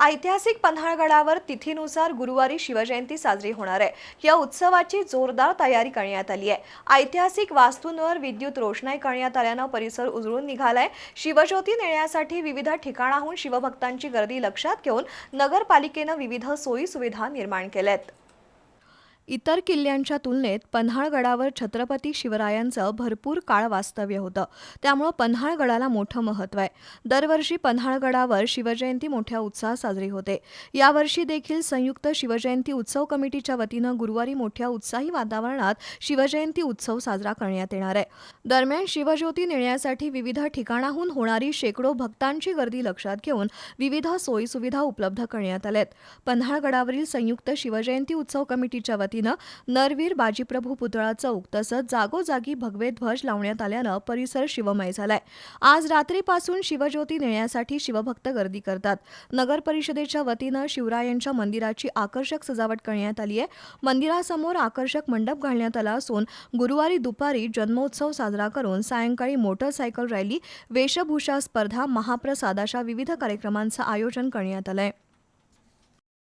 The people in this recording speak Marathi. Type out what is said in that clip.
ऐतिहासिक पन्हाळगडावर तिथीनुसार गुरुवारी शिवजयंती साजरी होणार आहे. या उत्सवाची जोरदार तयारी करण्यात आली आहे. ऐतिहासिक वास्तूंवर विद्युत रोषणाई करण्यात आल्यानं परिसर उजळून निघालाय. शिवज्योती नेण्यासाठी विविध ठिकाणाहून शिवभक्तांची गर्दी लक्षात घेऊन नगरपालिकेनं विविध सोयी सुविधा निर्माण केल्या आहेत इतर किल्ल्यांच्या तुलनेत पन्हाळगडावर छत्रपती शिवरायांचं भरपूर काळ वास्तव्य होतं. त्यामुळं पन्हाळगडाला मोठं महत्त्व आहे. दरवर्षी पन्हाळगडावर शिवजयंती मोठ्या उत्साहात साजरी होते. यावर्षी देखील संयुक्त शिवजयंती उत्सव कमिटीच्या वतीनं गुरुवारी मोठ्या उत्साही वातावरणात शिवजयंती उत्सव साजरा करण्यात येणार आहे. दरम्यान शिवज्योती नेण्यासाठी विविध ठिकाणाहून होणारी शेकडो भक्तांची गर्दी लक्षात घेऊन विविध सोयीसुविधा उपलब्ध करण्यात आल्यात पन्हाळगडावरील संयुक्त शिवजयंती उत्सव कमिटीच्या वतीनं नरवीर बाजीप्रभू पुतळा चौक तसंच जागोजागी भगवे ध्वज लावण्यात आल्यानं परिसर शिवमय झालाय. आज रात्रीपासून शिवज्योती नेण्यासाठी शिवभक्त गर्दी करतात. नगर परिषदेच्या वतीनं शिवरायांच्या मंदिराची आकर्षक सजावट करण्यात आली आहे मंदिरासमोर आकर्षक मंडप घालण्यात आला असून गुरुवारी दुपारी जन्मोत्सव साजरा करून सायंकाळी मोटरसायकल रॅली वेशभूषा स्पर्धा महाप्रसाद अशा विविध कार्यक्रमांचं आयोजन करण्यात आलंय.